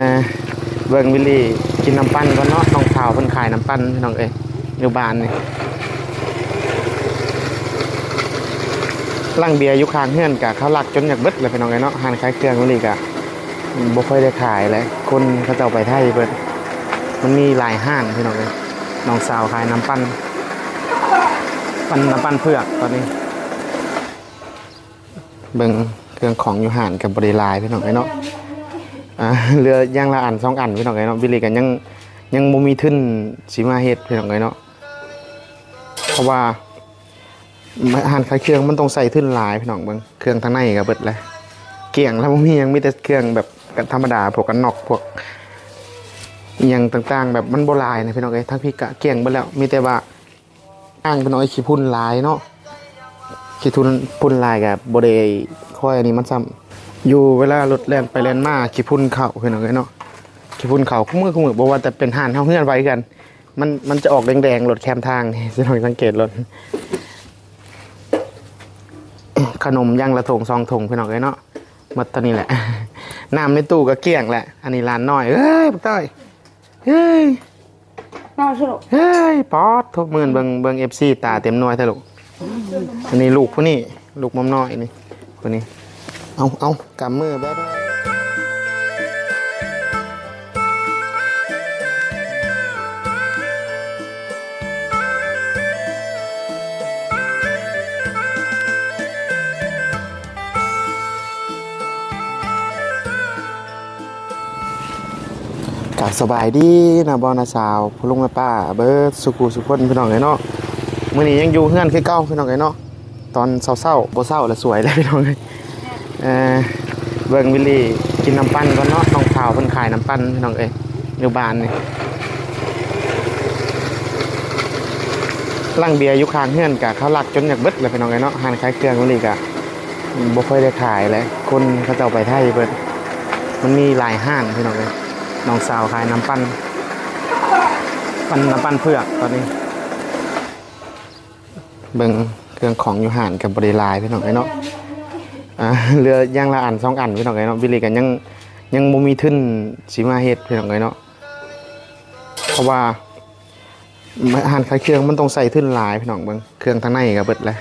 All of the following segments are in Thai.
เอ่อเบิ่งวิลลี่กินน้ำปั้นก่อนเนาะน้องสาวเพิ่นขายน้ำปั้นพี่น้องเอ้ยอยู่บ้านนี่ร่างเบียร์อยู่ข้างเฮือนกะเขาลักจนอยากเบิดเลยพี่น้องเอ้ยเนาะหานขายเครื่องวิลลี่กะบ่ค่อยได้ขายเลยคนเขาเจ้าไปไทยเพิ่นมันมีหลายห้านพี่น้องเอ้ยน้องสาวขายน้ำปั้นปั้นน้ำปั้นเผือกตอนนี้ เบิ่งเครื่องของอยู่ห่านกับบริลายพี่น้องไอ้เนาะ อ่าเรือย่างละอันสองอันพี่น้องไอ้เนาะบิลลี่กันยังยังบ่มีทุนสิมาเฮ็ดพี่น้องไอ้เนาะเพราะว่าอาหารขายเครื่องมันต้องใส่ทุนหลายพี่น้องเบิ่งเครื่องทางในก็เบิดเลยเกี่ยงแล้วบ่มียังมีแต่เครื่องแบบธรรมดาพวกกันนอกพวกอหยังต่างๆ แบบมันโบ่หลายนะพี่น้องเอ้ทั้งพี่กะเกี่ยงเบิดแล้วมีแต่ว่าอ้างพี่น้องไอ้ขี้พุ่นลายเนาะขี้ทุนพุ่นลายกับบไดค่อยอันนี้มันซ้ำ อยู่เวลารถแล่นไปแล่นมาขี้พุ่นเข่าคือหน่อยเนาะขี้พุ่นเข่าคุ้มือคุ้มือบอกว่าแต่เป็นห่านเท่าเพื่อนไว้กัน มันมันจะออกแดงๆรถแคมทางนี่จะลองสังเกตรถขนมย่างละถงซองถงพี่น้องเอ้ยเนาะหมดตอนนี้แหละน้ำในตู้ก็เกลี้ยงแหละ อันนี้ร้านน้อยเอ้ยปักต้อยเฮ้ยนอนสรุปเฮ้ยป๊อดทุกมื่นเบิงเบิงเอฟซีตาเต็มหน่วยเถอะลูกอันนี้ลูกผู้นี่ลูกมอมน้อยนี่คนนี้ เอาเอากำมือแบ๊ะแบ๊ะกาสบายดีนะบอนะสาวพลุงแม่ป้า เบิร์ดสุกูสุคนพี่น้องไงเนาะมื้อนี้ยังอยู่เฮือนคือเก่าพี่น้องไงเนาะตอนเศร้าๆบ่เศร้าแล้วสวยแล้วพี่น้องเอ้ เออเบิ่งวิลลี่กินน้ำปั้นก่อนเนาะน้องสาวเพิ่นขายน้ำปั้นพี่น้องเอ้ยอยู่บ้านนี่ร่างเบียร์ยู่ข้างเฮือนกะเขาหลักจนอยากเบิดเลยพี่น้องเอ้ยเนาะหานขายเครื่องวิลลี่กะบ่ค่อยได้ขายเลยคนเขาเจ้าไปไทยเพิ่นมันมีหลายห้านพี่น้องเอ้ยน้องสาวขายน้ำปั้นปั้นน้ำปั้นเผือกตอนนี้ เบิงเครื่องของอยู่ห่านกับบริลายพี่น้องไอ้เนาะ อ่าเรือย่างละอันสองอันพี่น้องไอ้เนาะบิลลี่กันยังยังบ่มีทุนสิมาเฮ็ดพี่น้องไอ้เนาะเพราะว่าอาหารขายเครื่องมันต้องใส่ทุนหลายพี่น้องเบิ่งเครื่องทางในก็เบิดเลย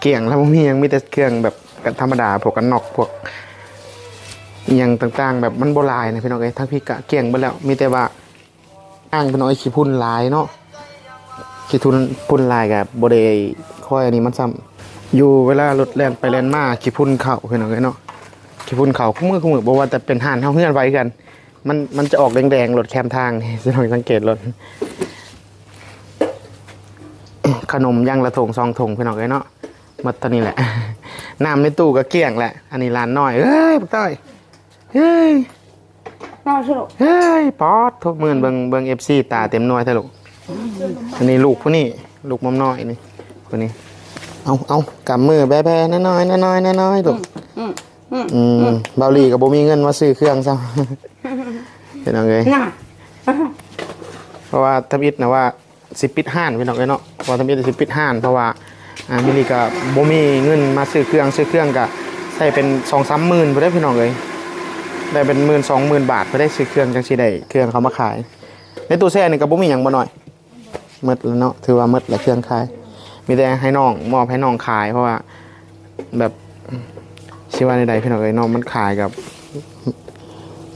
เกี่ยงแล้วบ่มียังมีแต่เครื่องแบบธรรมดาพวกกันนอกพวกอหยังต่างๆ แบบมันโบ่หลายนะพี่น้องเอ้ทั้งพี่กะเกี่ยงเบิดแล้วมีแต่ว่าอ้างพี่น้องไอ้ขี้พุ่นลายเนาะขี้ทุนพุ่นลายกับบไดค่อยอันนี้มันซ้ำ อยู่เวลารถแล่นไปแล่นมาขี้พุ่นเข่าคือหน่อยเนาะขี้พุ่นเข่าคุ้มือคุ้มือบอกว่าแต่เป็นห่านเท่าเพื่อนไว้กัน มันมันจะออกแดงๆรถแคมทางนี่จะลองสังเกตรถขนมย่างละถงซองถงพี่น้องเอ้ยเนาะหมดตอนนี้แหละน้ำในตู้ก็เกลี้ยงแหละ อันนี้ร้านน้อยเอ้ยปักต้อยเฮ้ยนอนสรุปเฮ้ยป๊อดทุกมื่นเบิงเบิงเอฟซีตาเต็มหน่วยเถอะลูกอันนี้ลูกผู้นี่ลูกมอมน้อยนี่คนนี้ เอาเอากำมือแบ๊ะแบ๊ะน้อยๆน้อยๆน้อยๆลูกอืมอืมอืมเบาหลีกับโบมีเงินมาซื้อเครื่องซ้ำเป็นยังไงน่ะเพราะว่าทำอิดนะว่าสิปิดห้านเป็นยังไงเนาะเพราะว่าทำอิดสิปิดห้านเพราะว่าอ่ามิลลีกับโบมีเงินมาซื้อเครื่องซื้อเครื่องกับใส่เป็นสองสามหมื่นไปได้พี่น้องเลยได้เป็นหมื่นสองหมื่นบาทไปได้ซื้อเครื่องจังสีได้เครื่องเขามาขาย ในตู้แช่นี่กับโบมีอย่างบ่หน่อยหมดแล้วเนาะถือว่าหมดแล้วเครื่องขาย มีแต่ให้น้องมอบให้น้องขาย เพราะว่าแบบชื่อว่าในใดพี่น้องเอ้ยน้องมันขายกับ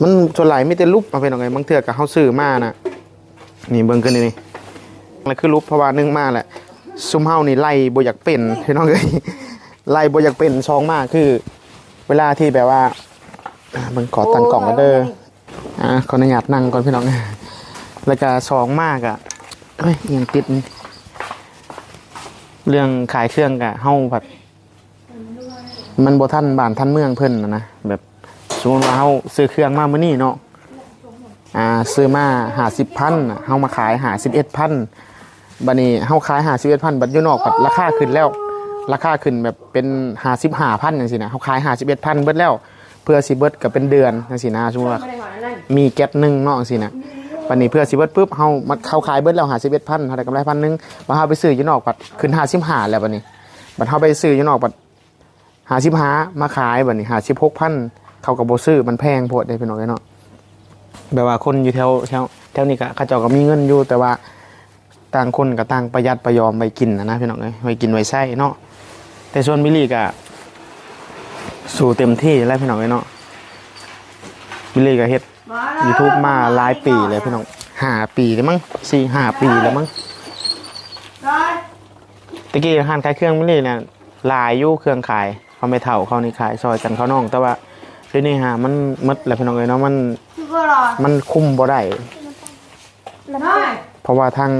มันส่วนหลายมีแต่รูปมาพี่น้องเอ้ยบางเทื่อกับเฮาซื้อมานะนี่เบิ่งกันนี่นี่แล้วคือรูปเพราะว่านึ่งมาแหละซุมเฮานี่ไล่บอยากเป็นพี่น้องเอ้ยไล่บอยากเป็นซองมากคือ เวลาที่แบบว่าอ่าเบิ่งขอตั้งกล่องกันเด้ออ่าขออนุญาตนั่งก่อนพี่น้องแล้วก็สองมากอะเฮ้ยยังติดนี่ เรื่องขายเครื่องกะเฮาแบบมันบ่ทันบ้านทันเมืองเพิ่นนะนะแบบสมมติว่าเฮาซื้อเครื่องมามื้อนี้เนาะอ่าซื้อมา50,000น่ะเฮามาขาย51,000บัดนี้เฮาขาย51,000บัดอยู่นอกบัดราคาขึ้นแล้ว ราคาขึ้นแบบเป็น55,000จังซี่นะเฮาขาย51,000เบิดแล้ว เพื่อสิเบิดก็เป็นเดือนจังซี่นะสมมุติว่าไม่ได้หวานนั่นมีแก๊สหนึ่งเนาะสินะ วันนี้เพื่อสิเบิดปุ๊บเฮามาเข้าขายเบิดแล้วหาสิบเอ็ดพันเฮาได้กำไรพันหนึ่งมาเฮาไปซื้ออยู่นอกบัดขึ้นหาสิบห้าแล้วบัดนี้บัดเฮาไปซื้ออยู่นอกบัดหาสิบห้ามาขายบัดนี้หาสิบหกพันเขากับโบซื้อมันแพงโพดได้พี่น้องเนาะแบบว่าคนอยู่แถวแถวแถวนี้ก็เขาเจ้าก็มีเงินอยู่แต่ว่าต่างคนก็ต่างประหยัดประยอมไปกินนะนะพี่น้องเอ้ยไปกินไว้ใช้เนาะแต่ส่วนบิลลี่ก็สู่เต็มที่แล้วพี่น้องเอ้ยเนาะบิลลี่ก็เฮ็ด YouTube มาหลายปีเลยพี่น้องห้าปีแล้วมั้งสี่ห้าปีแล้วมั้งตะกี้ร้านขายเครื่องบิลลี่เนี่ยหลายอยู่เครื่องขายเขาไม่เท่าเขานี่ขายซอยกันเขาน้อง แต่ว่าเดี๋ยวนี้ฮะมันหมดแล้วพี่น้องเอ้ยเนาะมันมันคุมบ่ได้เพราะว่าทาง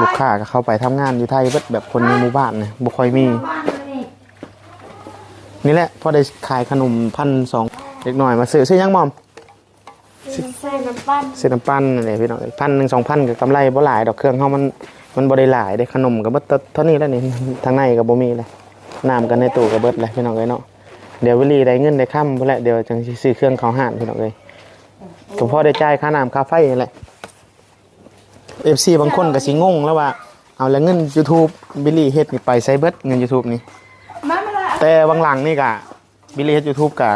ลูกค้าก็เข้าไปทำงานอยู่ไทยเบิดแบบคนในหมู่บ้านเนี่ยบ่ค่อยมี นี่แหละพอได้ขายขนมพันสองเล็กหน่อยมาซื้อซื้อยังมอม ใส่น้ำปั้นซื้อน้ำปั้นอะไรพี่น้องพันหนึ่งสองพันกับกำไรบ่หลายดอกเครื่องเฮามันมันบ่ได้หลายได้ขนมก็เบิดเท่านี้แล้วนี่ทางในก็บ่มีเลยน้ำกันในตู้ก็เบิดเลยพี่น้องเอ้ยเนาะเดี๋ยววิลีได้เงินได้ค่ำพุ่นแหละเดี๋ยวจังสิซื้อเครื่องเขาห้านพี่น้องเอ้ยก็พอได้จ่ายค่าน้ำค่าไฟนั่นแหละ FC บางคนก็สิงงแล้วว่า เอาแล้วเงิน YouTube บิลลี่เฮ็ดนี่ไปไซเบิดเงิน YouTube นี่ มาไม่ได้แต่บางหลังนี่กะบิลลี่เฮ็ด YouTube กะ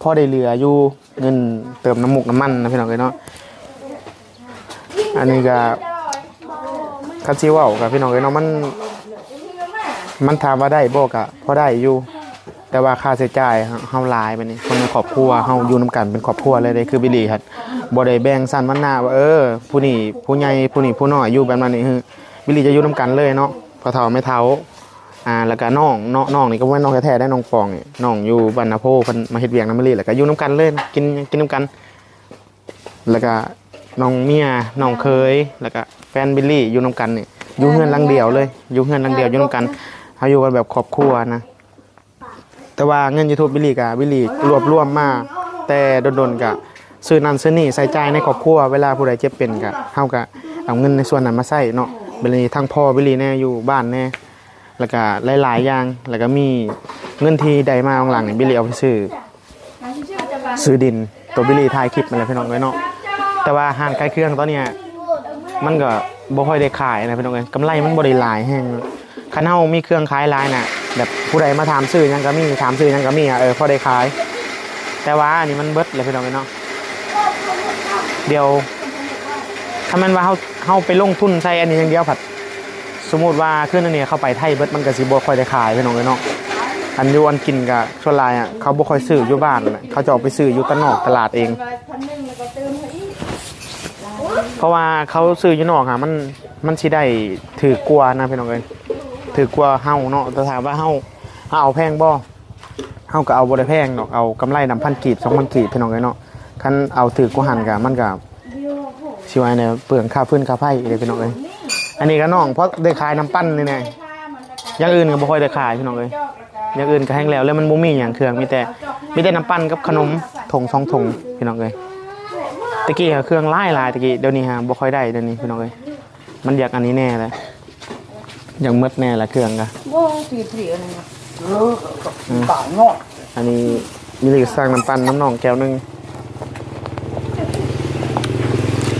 พอได้เหลืออยู่ เงินเติมน้ำมุกน้ำมันนะพี่น้องเอ้ยเนาะอันนี้ก็คันสิว้ากับพี่น้องเอ้ยเนาะมัน มันถามว่าได้บ่กะพอได้อยู่ แต่ว่าค่าใช้จ่ายเฮาเฮาหลายไปนี่คนในครอบครัวเฮาอยู่นํกันเป็นครอบครัวเลยเด้คือบิลี่ครับบ่ได้แบ่งสั้นมันหน้าว่าเออ ผู้นี้ผู้ใหญ่ผู้นี้ผู้น้อยอยู่แบบนั้นนี่คือบิลี่จะอยู่นํกันเลยเนาะพอเฒ่าแม่เฒ่า อ่าแล้วก็น้องน้องน้องนี่ก็ว่าน้องแท้ๆได้น้องฟองนี่น้องอยู่บ้านนาโพเพิ่นมาเฮ็ดเวียงน้ำมะลิแล้วก็อยู่น้ำกันเลยกินกินน้ำกัน แล้วก็น้องเมียน้องเคย แล้วก็แฟนบิลลี่อยู่น้ำกันนี่อยู่เฮือนหลังเดียวเลย อยู่เฮือนหลังเดียวอยู่น้ำกันเฮาอยู่กันแบบครอบครัวนะ แต่ว่าเงิน YouTube บิลลี่กับบิลลี่รวบรวมมาแต่โดนๆก็ซื้อนั่นซื้อนี่ใส่ใจในครอบครัวเวลาผู้ใดเจ็บเป็นก็เฮาก็เอาเงินในส่วนนั้นมาใช้เนาะบิลลี่ทั้งพ่อบิลลี่แน่อยู่บ้านแน่ แล้วก็หลายๆอย่าง แล้วก็มีเงินที่ได้มาข้างหลังนี่บิลลี่เอาไปซื้อซื้อดินตัวบิลลี่ถ่ายคลิปมาแล้วพี่น้องไว้เนาะแต่ว่าห้างขายเครื่องตอนเนี้ยมันก็บ่ค่อยได้ขายนะพี่น้องเอ้ยกำไรมันบ่ได้หลายแฮงคันเฮามีเครื่องขายหลายน่ะแบบผู้ใดมาถามซื้อยังก็มีถามซื้อยังก็มีอะเออพอได้ขาย แต่ว่าอันนี้มันเบิดเลยพี่น้องเอ้ยเนาะเดี๋ยวถ้ามันว่าเฮาเฮาไปลงทุนใส่อันนี้อย่างเดียวผัด สมมติว่าขึ้นอันนี้เข้าไปไทยเบิดมันก็สิบ่ค่อยได้ขายพี่น้องเอ้ยเนาะอันอยู่อันกินก็ส่วนลายอะเขาบ่ค่อยซื้ออยู่บ้านน่ะเขาจะออกไปซื้ออยู่ตะนอกตลาดเอง เพราะว่าเขาซื้ออยู่นอกอะมันมันสิได้ถือกลัวนะพี่น้องเอ้ยถือกลัวเฮาเนาะแต่ถามว่าเฮาเฮาเอาแพงบ่เฮาก็เอาบ่ได้แพงดอกเอากำไรนำพันกีบสองพันกีบพี่น้องเอ้ยเนาะคันเอาถือกว่าหันก็มันก็สิว่าเนี่ยเปลืองค่าพื้นค่าไฟเลยพี่น้องเอ้ย อันนี้ก็น้องเพราะได้ขายน้ำปั้นนี่แน่อย่างอื่นก็บ่ค่อยได้ขายพี่น้องเอ้ยอย่างอื่นก็แห้งแล้วแล้วมันบ่มีหยังเครื่องมีแต่มีแต่น้ำปั้นกับขนมถงสองถงพี่น้องเอ้ยตะกี้อะเครื่องไล่ลายตะกี้เดี๋ยวนี้ฮะบ่ค่อยได้เดี๋ยวนี้พี่น้องเอ้ยมันอยากอันนี้แน่เลยอยากมืดแน่ละเครื่องกะโบ้สีเสียเลยนะต่างงอดอันนี้มีเหลือสร้างน้ำปั้นน้ำหนองแก้วหนึง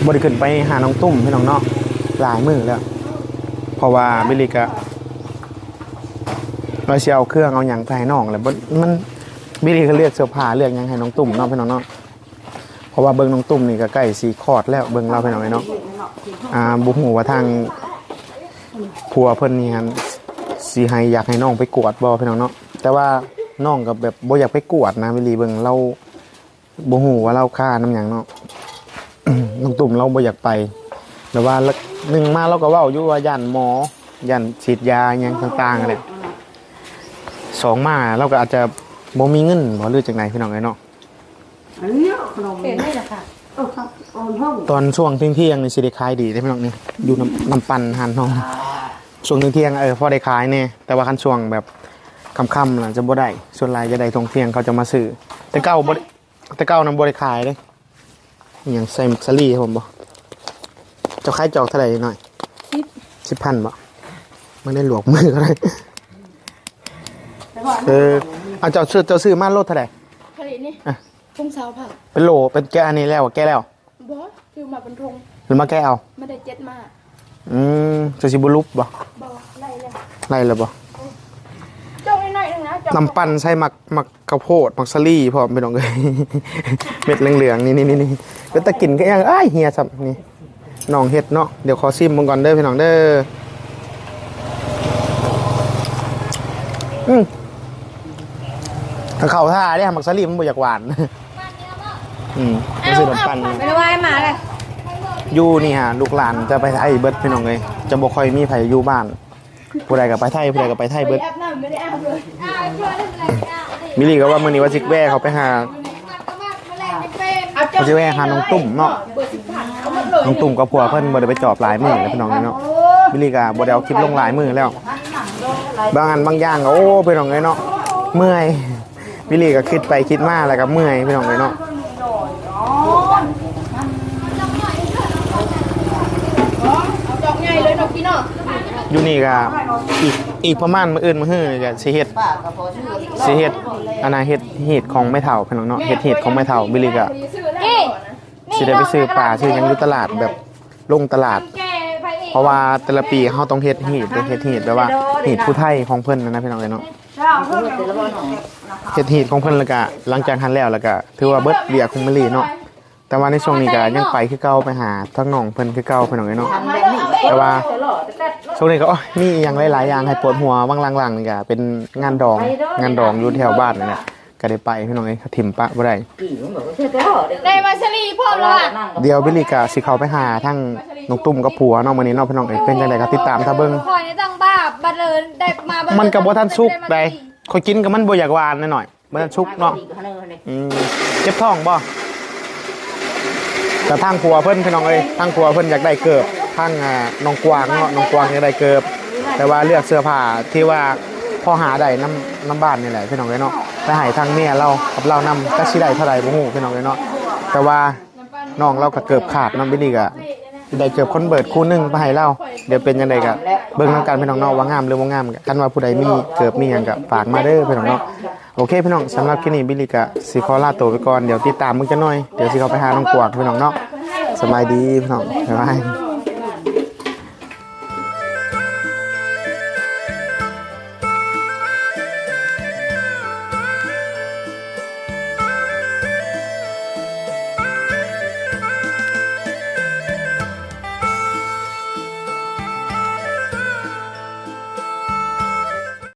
บริขึ้นไปหาน้องตุ้มพี่น้องเนาะ หลายมือแล้ว เพราะว่าบิลลิกะเราสิเอาเครื่องเอาหยังไปให้น้องและบ่มันบิลลี่ก็เลือกเสื้อผ้าเลือกยังให้น้องตุ้มเนาะพี่น้องเนาะเพราะว่าเบิ่งน้องตุ้มนี่ก็ใกล้สีคอดแล้วเบิ่งเราพี่น้องเนาะอ่าบุหูว่าทางผัวเพิ่นนี่ฮันสีให้อยากให้น้องไปกวดบ่พี่น้องเนาะแต่ว่าน้องกับแบบบ่อยากไปกวดนะวิลีเบิ่งเราบ่ฮู้ว่าเราค่าน้ำหยังเนาะน้องตุ่มเราบ่อยากไป แต่ว่าละหนึ่งมาเราก็เว้าอยู่ว่าย่านหมอย่านฉีดยาหยังต่างๆอะไรสองมาเราก็อาจจะบ่มีเงินบ่หรือจังไดพี่น้องเอ้ยเนาะอันนี้ขนมเปลี่ยนได้เหรอคะเออครับอ่อนห้องตอนช่วงเที่ยงๆนี่สิได้ขายดีได้อพี่น้องนี่อยู่น้ำน้ำปั่นหันน้องช่วงเที่ยงๆเออพอได้ขายเนี่ยแต่ว่าคันช่วงแบบค่ำๆน่ะจะบ่ได้ส่วนหลายจะได้ตรงเที่ยงเขาจะมาซื้อแต่เก้าบ่ได้แต่เก้านำบ่ได้ขายเลยอหย่างใส่มักซารี่ครับผมบ่ เจ้าขายจอกเท่าไหร่หน่อยสิบพันบ่มันได้หลวกมือก็ได้เออเอาเจ้าซื้อเจ้าซื้อมาโลดเท่าไหร่ ผลิตนี่อะ ทุ่งเสาผักเป็นโหลเป็นแก้อันนี้แล้วแก้แล้วบอสคือมาเป็นทงหรือมาแก้เอาไม่ได้เจ็ดมาอืมจะสิบ่ลุบบ่บอไล่เลยไล่แล้วบ่จ้องนิดหน่อยหนึงนะน้ำปั่นใส่หมักหมักกระโพดหมักสลี่พร้อมพี่น้องเอ้ยเม็ดเหลืองๆนี่นี่นี่นี่ก็ตะกินก็ยังอ้ายเฮียสับนี่ น้องเฮ็ดเนาะเดี๋ยวขอซิมมึงก่อนเด้อพี่น้องเด้ออืมถ้าเข้าท่าเนี่ยหมักสลี่มันบ่อยากหวาน อืมไม่ใช่ขนมปังไม่ได้ว่าให้มาเลยอยู่นี่ฮะลูกหลานจะไปไทยเบิดพี่น้องเลยจะบ่ค่อยมีไผอยู่บ้าน ผู้ใดก็ไปไทยผู้ใดก็ไปไทยเบิดแอปน้ำไม่ได้แอปเลยมิลลี่ก็ว่ามื้อนี้ว่าสิแว่เขาไปหาเขาจะแว่หาน้องตุ่มเนาะเบอร์สิบพั น้องตุ่มกับผัวเพิ่นบ่ได้ไปจอบหลายมือแล้วพี่น้องเนาะมิลลี่ก็บ่ได้เอาคลิปลงหลายมือแล้ว บางอันบางอย่างก็โอ้พี่น้องเอ้ยเนาะเมื่อยมิลลี่ก็คิดไปคิดมาแล้วก็เมื่อยพี่น้องเนาะอาดอกใหญ่เลยเนาะอยู่นี่ก็อีกอีกประมาณมื้ออื่นมื้อฮื้อก็สิเฮ็ดสิเฮ็ดอันน่ะเฮ็ดเฮ็ดของไม่เฒ่าพี่น้องเนาะเฮ็ดเฮ็ดของไม่เฒ่ามิลลี่ก็ สิได้ไปซื้อปลาซื้อหยังอยู่ตลาดแบบลงตลาด เพราะว่าแต่ละปีเขาต้องเฮ็ดหีดเฮ็ดหีดแบบว่าหีดผู้ไทยของเพิ่นนะนะพี่น้องเอ้ยเนาะเจ้าเพิ่งแต่ละวันของเฮ็ดหีดของเพิ่นแล้วก็หลังจากหันแล้วแล้วก็ถือว่าเบิดเบียคงไม่รีเนาะแต่ว่าในช่วงนี้ก็ยังไปคือเก่าไปหาทั้งน้องเพิ่นคือเก่าพี่น้องเอ้ยเนาะทำแบบนี้แต่ว่าช่วงนี้ก็โอ้ยมีอหย่างหลายๆอย่างให้ปวดหัวบางหลังๆนี่ก็เป็นงานดองงานดองอยู่แถวบ้านนี่แหละ ก็ได้ไปพี่น้องเอ้ยถิ่มปะบ่ได้กี่มันบอกว่าเชื่อแต่หอได้มาชลีพ่อแล้วอะเดี๋ยวบิลลี่ก็สิเข้าไปหาทั้งน้องตุ้มกับผัวเนาะมื้อนี้เนาะพี่น้องเอ้ยเป็นจังไดก็ติดตามถ้าเบิ่งคอยในจังบ้าบัดเดินได้มาบัดมันกับบ่ทันสุกได้คอยกินกับมันบ่อยากหวานหน่อยๆบ่ทันสุกเนาะ อืมเจ็บท้องบ่แต่ทางผัวเพิ่นพี่น้องเอ้ยทางผัวเพิ่นอยากได้เกิบทางอ่าน้องกวางเนาะน้องกวางอยากได้เกิบ แต่ว่าเลือกเสื้อผ้าที่ว่า พอหาได้น้ำน้ำบ้านนี่แหละพี่น้องเอ้ยเนาะไปให้ทางเมียเรากับเรานำจักสิได้เท่าใดบ่ฮู้พี่น้องเอ้ยเนาะแต่ว่าน้องเราก็เกิบขาดน้ำบิลลี่ก็ได้เกิบคนเบิดคู่หนึงไปให้เราเดี๋ยวเป็นจังไดก็เบิ่งนำกันพี่น้องเนาะว่างามหรือบ่างามก็คันว่าผู้ใดมีเกิบมีหยังก็ฝากมาเด้อพี่น้องเนาะโอเคพี่น้องสำหรับคลิปนี้บิลลี่กะสิขอลาตัวไปก่อนเดี๋ยวติดตามมึงจะหน่อยเดี๋ยวสิเขาไปหาน้องกวางพี่น้องเนาะสบายดีพี่น้องบ๊ายบาย